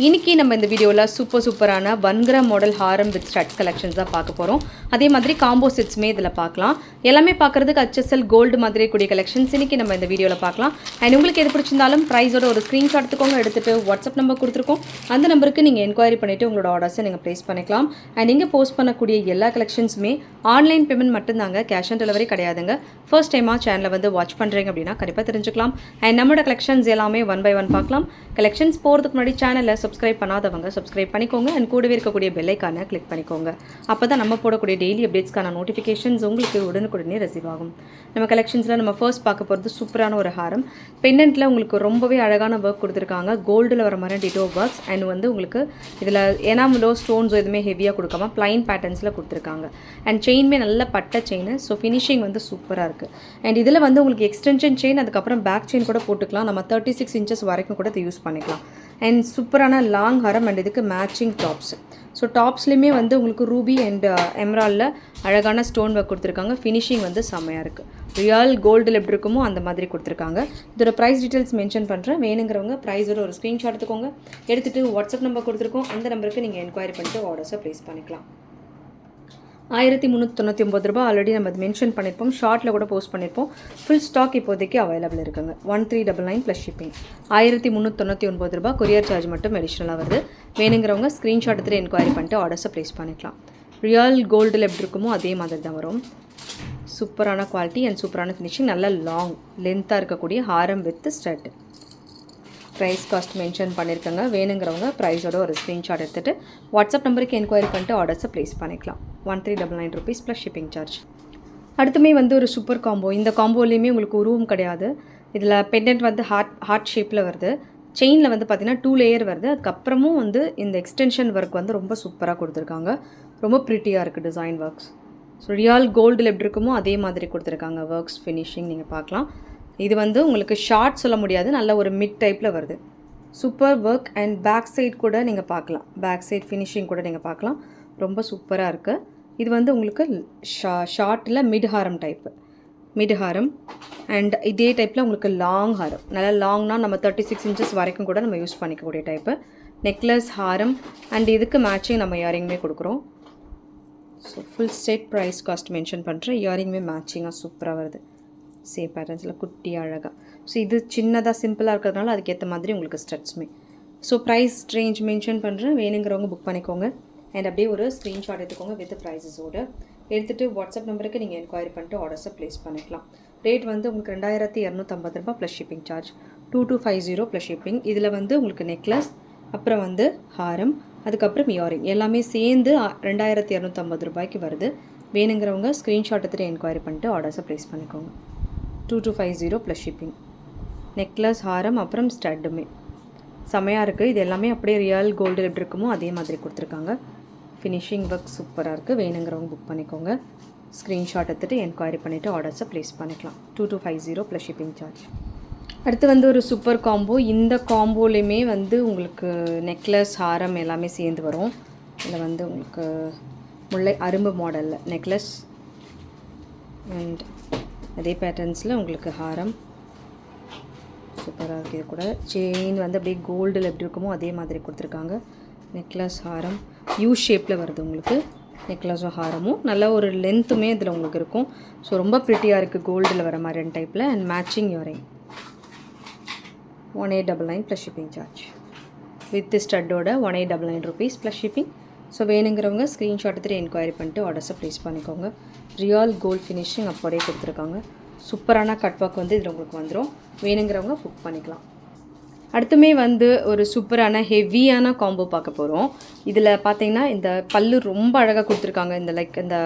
இன்றைக்கி நம்ம இந்த வீடியோவில் சூப்பர் சூப்பரான வன்கிர மாடல் ஹாரம் வித் ஸ்டட் கலெக்ஷன்ஸ் தான் பார்க்க போகிறோம். அதே மாதிரி காம்போ செட்ஸுமே இதில் பார்க்கலாம். எல்லாமே பார்க்குறதுக்கு ஹச்எஸ்எல் கோல்டு மாதிரி கூடிய கலெக்ஷன்ஸ் இன்னைக்கு நம்ம இந்த வீடியோவில் பார்க்கலாம். அண்ட் உங்களுக்கு எது பிடிச்சிருந்தாலும் ப்ரைஸோட ஒரு ஸ்க்ரீன்ஷாட் எடுத்துக்கோங்க எடுத்துகிட்டு வாட்ஸ்அப் நம்பர் கொடுத்துருக்கோம். அந்த நம்பருக்கு நீங்கள் என்கொயரி பண்ணிவிட்டு உங்களோட ஆர்டர்ஸை நீங்கள் ப்ளேஸ் பண்ணிக்கலாம். அண்ட் நீங்கள் போஸ்ட் பண்ணக்கூடிய எல்லா கலெக்ஷன்ஸுமே ஆன்லைன் பேமெண்ட் மட்டும்தாங்க கேஷ் ஆன் டெலிவரி கிடையாதுங்க. ஃபர்ஸ்ட் டைமாக சேனலை வந்து வாட்ச் பண்ணுறீங்க அப்படின்னா கண்டிப்பாக தெரிஞ்சுக்கலாம். அண்ட் நம்மளோட கலெக்ஷன்ஸ் எல்லாமே ஒன் பை ஒன் பார்க்கலாம். கலெக்ஷன்ஸ் போகிறதுக்கு முன்னாடி சேனலில் சப்ஸ்கிரைப் பண்ணாதவங்க சப்ஸ்கிரைப் பண்ணிக்கோங்க. அண்ட் கூடவே இருக்கக்கூடிய பெல்லைக்கான கிளிக் பண்ணிக்கோங்க. அப்போ தான் நம்ம போடக்கூடிய டெய்லி அப்டேட்ஸ்க்கான நோட்டிஃபிகேஷன்ஸ் உங்களுக்கு உடனுக்குடனே ரிசீவ் ஆகும். நம்ம கலெக்ஷன்ஸில் நம்ம ஃபர்ஸ்ட் பார்க்க போகிறது சூப்பரான ஒரு ஹாரம். பெண்டன்ட்டில் உங்களுக்கு ரொம்பவே அழகான ஒர்க் கொடுத்துருக்காங்க. கோல்டில் வர மாதிரி டிட்டோ ஒர்க்ஸ் அண்ட் வந்து உங்களுக்கு இதில் எனாமலோ ஸ்டோன்ஸோ எதுவுமே ஹெவியாக கொடுக்காம ப்ளைன் பேட்டர்ன்ஸில் கொடுத்துருக்காங்க. அண்ட் செயின்மே நல்ல பட்டை செயின் ஸோ ஃபினிஷிங் வந்து சூப்பராக இருக்குது அண்ட் இதில் வந்து உங்களுக்கு எக்ஸ்டென்ஷன் செயின் அதுக்கப்புறம் பேக் செயின் கூட போட்டுக்கலாம். நம்ம தேர்ட்டி சிக்ஸ் இன்ச்சஸ் வரைக்கும் கூட இதை யூஸ் பண்ணிக்கலாம். அண்ட் சூப்பரான லாங் ஹரம் அண்ட் இதுக்கு மேட்சிங் டாப்ஸ் ஸோ டாப்ஸ்லேயுமே வந்து உங்களுக்கு ரூபி அண்ட் எம்ராலில் அழகான ஸ்டோன் ஒர்க் கொடுத்துருக்காங்க. ஃபினிஷிங் வந்து செம்மையாக இருக்குது ரியல் கோல்டில் எப்படி இருக்குமோ அந்த மாதிரி கொடுத்துருக்காங்க. இதோட ப்ரைஸ் டீட்டெயில்ஸ் மென்ஷன் பண்ணுறேன் வேணுங்கிறவங்க ப்ரைஸோட ஒரு ஸ்க்ரீன்ஷாட் எடுத்துக்கோங்க. எடுத்துகிட்டு வாட்ஸ்அப் நம்பர் கொடுத்துருக்கோம். அந்த நம்பருக்கு நீங்கள் என்கொயரி பண்ணிட்டு ஆர்டர்ஸை ப்ளேஸ் பண்ணிக்கலாம். ஆயிரத்தி முந்நூற்றி தொண்ணூற்றி ஒம்பது ரூபா ஆல்ரெடி நம்ம மென்ஷன் பண்ணியிருப்போம் ஷார்ட்டில் கூட போஸ்ட் பண்ணியிருப்போம் ஃபுல் ஸ்டாக் இப்போதைக்கு அவைலபிள் இருக்குங்க. One three double nine plus shipping ஆயிரத்தி முந்நூற்றி தொண்ணூற்றி ஒன்பது ரூபாய் கொரியர் சார்ஜ் மட்டும் அடிஷ்னலாக வருது. வேணுங்கிறவங்க ஸ்க்ரீன்ஷாட் எடுத்துகிட்டு என்கொயரி பண்ணிட்டு ஆர்டர்ஸை ப்ளேஸ் பண்ணிக்கலாம். ரியல் கோல்டில் எப்படி இருக்குமோ அதே மாதிரி தான் வரும். சூப்பரான குவாலிட்டி அண்ட் சூப்பரான ஃபினிஷிங் நல்ல லாங் லென்த்தாக இருக்கக்கூடிய ஹாரம் with stud price cost mention பண்ணியிருக்கங்க வேணுங்கிறவங்க ப்ரைஸோட ஒரு ஸ்க்ரீன்ஷாட் எடுத்துகிட்டு வாட்ஸ்அப் நம்பருக்கு என்கொயரி பண்ணிட்டு ஆர்டர்ஸை ப்ளேஸ் பண்ணிக்கலாம். One three double nine rupees plus shipping charge அடுத்துமே வந்து ஒரு சூப்பர் காம்போ இந்த காம்போலேயுமே உங்களுக்கு உருவம் கிடையாது. இதில் பெண்டன்ட் வந்து ஹார்ட் ஹார்ட் ஷேப்பில் வருது. செயினில் வந்து பார்த்திங்கன்னா டூ லேயர் வருது. அதுக்கப்புறமும் வந்து இந்த எக்ஸ்டென்ஷன் ஒர்க் வந்து ரொம்ப சூப்பராக கொடுத்துருக்காங்க. ரொம்ப ப்ரிட்டியாக இருக்குது டிசைன் ஒர்க்ஸ் ஸோ ரியால் கோல்டில் எப்படி இருக்குமோ அதே மாதிரி கொடுத்துருக்காங்க. ஒர்க்ஸ் ஃபினிஷிங் நீங்கள் பார்க்கலாம். இது வந்து உங்களுக்கு ஷார்ட் சொல்ல முடியாது. நல்ல ஒரு மிட் டைப்பில் வருது. Super work and back side கூட நீங்கள் பார்க்கலாம். பேக் சைட் ஃபினிஷிங் கூட நீங்கள் பார்க்கலாம். ரொம்ப சூப்பராக இருக்குது இது வந்து உங்களுக்கு ஷா ஷார்ட்டில் மிட் ஹாரம் டைப்பு மிட் ஹாரம் அண்ட் இதே டைப்பில் உங்களுக்கு லாங் ஹாரம். நல்லா லாங்னா நம்ம தேர்ட்டி சிக்ஸ் இன்ச்சஸ் வரைக்கும் கூட நம்ம யூஸ் பண்ணிக்கக்கூடிய டைப்பு நெக்லஸ் ஹாரம் அண்ட் இதுக்கு மேட்சிங் நம்ம இயரிங்குமே கொடுக்குறோம். So full set price cost mention பண்ணுறேன் இயரிங்குமே மேட்சிங்காக சூப்பராக வருது. சேம் பேட்டர்ன்ஸில் குட்டி அழகாக ஸோ இது சின்னதாக சிம்பிளாக இருக்கிறதுனால அதுக்கேற்ற மாதிரி உங்களுக்கு ஸ்டட்ஸுமே ஸோ ப்ரைஸ் ரேஞ்ச் மென்ஷன் பண்ணுறேன் வேணுங்கிறவங்க புக் பண்ணிக்கோங்க. அண்ட் அப்படியே ஒரு ஸ்க்ரீன்ஷாட் எடுத்துக்கோங்க வித் ப்ரைஸஸோடு எடுத்துகிட்டு வாட்ஸ்அப் நம்பருக்கு நீங்கள் என்கொயரி பண்ணிட்டு ஆர்டர்ஸை ப்ளேஸ் பண்ணிக்கலாம். ரேட் வந்து உங்களுக்கு ரெண்டாயிரத்தி இரநூத்தம்பது ரூபா plus shipping charge two two five zero plus shipping இதில் வந்து உங்களுக்கு நெக்லஸ் அப்புறம் வந்து ஹாரம் அதுக்கப்புறம் இயரிங் எல்லாமே சேர்ந்து ரெண்டாயிரத்தி இரநூத்தம்பது ரூபாய்க்கு வருது. வேணுங்கிறவங்க ஸ்க்ரீன்ஷாட் எடுத்துகிட்டு என்கொயரி பண்ணிட்டு ஆர்டர்ஸை ப்ளேஸ் பண்ணிக்கோங்க. Two two five zero plus shipping necklace ஹாரம் அப்புறம் ஸ்டட்டுமே செமையாக இருக்குது இது எல்லாமே அப்படியே ரியல் கோல்டு எப்படி இருக்குமோ அதே மாதிரி கொடுத்துருக்காங்க. ஃபினிஷிங் ஒர்க் சூப்பராக இருக்குது வேணுங்கிறவங்க புக் பண்ணிக்கோங்க. ஸ்க்ரீன்ஷாட் எடுத்துகிட்டு என்கொயரி பண்ணிவிட்டு ஆர்டர்ஸை ப்ளேஸ் பண்ணிக்கலாம். Two two five zero plus shipping charge அடுத்து வந்து ஒரு சூப்பர் காம்போ இந்த காம்போலையுமே வந்து உங்களுக்கு நெக்லஸ் ஹாரம் எல்லாமே சேர்ந்து வரும். இதில் வந்து உங்களுக்கு முல்லை அரும்பு மாடலில் நெக்லஸ் அண்ட் அதே பேட்டர்ன்ஸில் உங்களுக்கு ஹாரம். சூப்பராக இருக்குது கூட. செயின் வந்து அப்படியே கோல்டில் எப்படி இருக்குமோ அதே மாதிரி கொடுத்துருக்காங்க. Necklace Haram. யூ ஷேப்பில் வருது உங்களுக்கு. நெக்லஸும் ஹாரமும். நல்ல ஒரு லென்த்துமே இதில் உங்களுக்கு இருக்கும். ஸோ ரொம்ப ப்ரிட்டியாக இருக்குது கோல்டில் வர மாதிரி டைப்பில் and matching earring one eight double nine plus shipping charge with ஸ்டட்டோட one eight double nine rupees plus shipping so வேணுங்கிறவங்க ஸ்க்ரீன்ஷாட் எடுத்துகிட்டு என்கொயரி பண்ணிட்டு ஆர்டர்ஸை ப்ளேஸ் பண்ணிக்கோங்க. ரியல் கோல்ட் ஃபினிஷிங் அப்படியே கொடுத்துருக்காங்க. சூப்பரான கட் ஒர்க் வந்து இதில் உங்களுக்கு வந்துடும் வேணுங்கிறவங்க புக் பண்ணிக்கலாம். அடுத்துமே வந்து ஒரு சூப்பரான ஹெவியான காம்போ பார்க்க போகிறோம் இதில் பார்த்தீங்கன்னா இந்த பல்லு ரொம்ப அழகாக கொடுத்துருக்காங்க. இந்த லைக் இந்த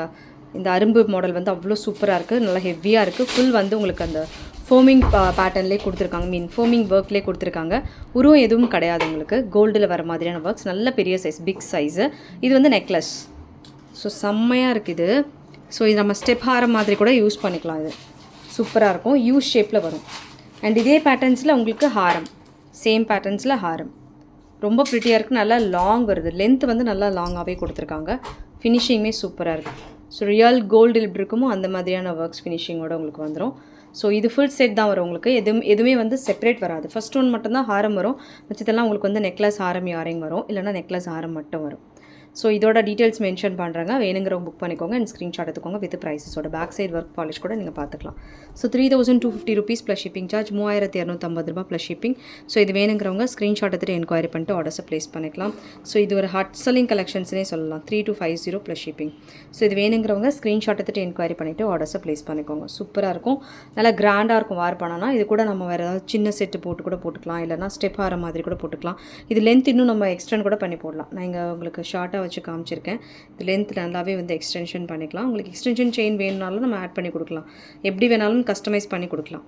இந்த அரும்பு மாடல் வந்து அவ்வளோ சூப்பராக இருக்குது நல்லா ஹெவியாக இருக்குது ஃபுல் வந்து உங்களுக்கு அந்த ஃபோமிங் பேட்டர்ன்லேயே கொடுத்துருக்காங்க. மீன் ஃபோமிங் ஒர்க்லேயே கொடுத்துருக்காங்க. உருவம் எதுவும் கிடையாது உங்களுக்கு. கோல்டில் வர மாதிரியான ஒர்க்ஸ் நல்ல பெரிய சைஸ் பிக் சைஸு இது வந்து நெக்லஸ் ஸோ செம்மையாக இருக்குது ஸோ இது நம்ம ஸ்டெப் ஹாரம் மாதிரி கூட யூஸ் பண்ணிக்கலாம் இது. சூப்பராக இருக்கும். யூ ஷேப்பில் வரும். அண்ட் இதே பேட்டர்ன்ஸில் உங்களுக்கு ஹாரம். சேம் பேட்டர்ன்ஸில் ஹாரம். ரொம்ப ப்ரிட்டியாக இருக்குது நல்லா லாங் வருது. லென்த் வந்து நல்லா லாங்காகவே கொடுத்துருக்காங்க. ஃபினிஷிங்குமே சூப்பராக இருக்குது ஸோ ரியல் கோல்டு எப்படி இருக்குமோ அந்த மாதிரியான ஒர்க்ஸ் ஃபினிஷிங்கோட உங்களுக்கு வந்துடும் ஸோ இது ஃபுல் செட் தான் வரும் உங்களுக்கு. எதுவும் எதுவுமே வந்து செப்பரேட் வராது. ஃபஸ்ட் ஒன் மட்டும்தான் ஹாரம் வரும். மிச்சத்தெல்லாம் உங்களுக்கு வந்து நெக்லஸ் ஹாரம் யாரையும் வரும். இல்லைனா நெக்லஸ் ஹாரம் மட்டும் வரும். ஸோ இதோட டீட்டெயில்ஸ் மென்ஷன் பண்ணுறாங்க வேணுங்கிறவங்க புக் பண்ணிக்கோங்க அண்ட் ஸ்க்ரீன்ஷாட் எடுத்துக்கோங்க வித் ப்ரைஸஸோட பேக் சைடு ஒர்க் பாலிஷ் கூட நீங்கள் பார்த்துக்கலாம் so three thousand two fifty rupees plus shipping charge மூவாயிரத்தி இரநூத்தம்பது ரூபா ப்ளஸ் ஷிப்பிங் ஸோ இது வேணுங்கிறவங்க ஸ்க்ரீன்ஷாட் எடுத்துகிட்டு என்கொயரி பண்ணிட்டு ஆர்டர்ஸை ப்ளேஸ் பண்ணிக்கலாம். ஸோ இது ஒரு ஹட் செல்லிங் கலெக்ஷன்ஸ்னே சொல்லலாம். Three two five zero plus shipping so இது வேணுங்கிறவங்க ஸ்க்ரீன்ஷாட் எடுத்துகிட்டு என்கொயரி பண்ணிவிட்டு ஆர்டர்ஸை ப்ளேஸ் பண்ணிக்கோங்க. சூப்பராக இருக்கும். நல்லா கிராண்டாக இருக்கும் வார் பண்ணனா இது கூட நம்ம வேறு ஏதாவது சின்ன செட்டு போட்டு கூட போட்டுக்கலாம். இல்லைனா ஸ்டெப் ஆகிற மாதிரி கூட போட்டுக்கலாம். இது லென்த் இன்னும் நம்ம எக்ஸ்டெண்ட் கூட பண்ணி போடலாம். நான் இங்கே உங்களுக்கு ஷார்ட்டாக வச்சு காமிச்சிருக்கேன். இது லென்த் நல்லாவே வந்து எக்ஸ்டென்ஷன் பண்ணிக்கலாம். உங்களுக்கு எக்ஸ்டென்ஷன் செயின் வேணுனாலும் நம்ம ஆட் பண்ணி கொடுக்கலாம். எப்படி வேணாலும் கஸ்டமைஸ் பண்ணி கொடுக்கலாம்.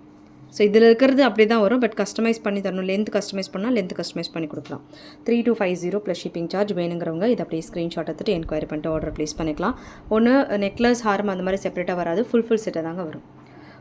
ஸோ இதில் இருக்கிறது அப்படி தான் வரும். பட் கஸ்டமைஸ் பண்ணி தரணும். லென்த் கஸ்டமைஸ் பண்ணால் லென்த் கஸ்டமைஸ் பண்ணி கொடுக்கலாம். Three two five zero plus shipping charge வேணுங்கிறவங்க இதை அப்படியே ஸ்க்ரீன்ஷாட் எடுத்துகிட்டு என்கொயரி பண்ணிட்டு ஆர்டர் ப்ளேஸ் பண்ணிக்கலாம். ஒன்று நெக்லஸ் ஹாரம் அந்த மாதிரி செப்பரேட்டாக வராது. ஃபுல் ஃபுல் செட்டாக தாங்க வரும்.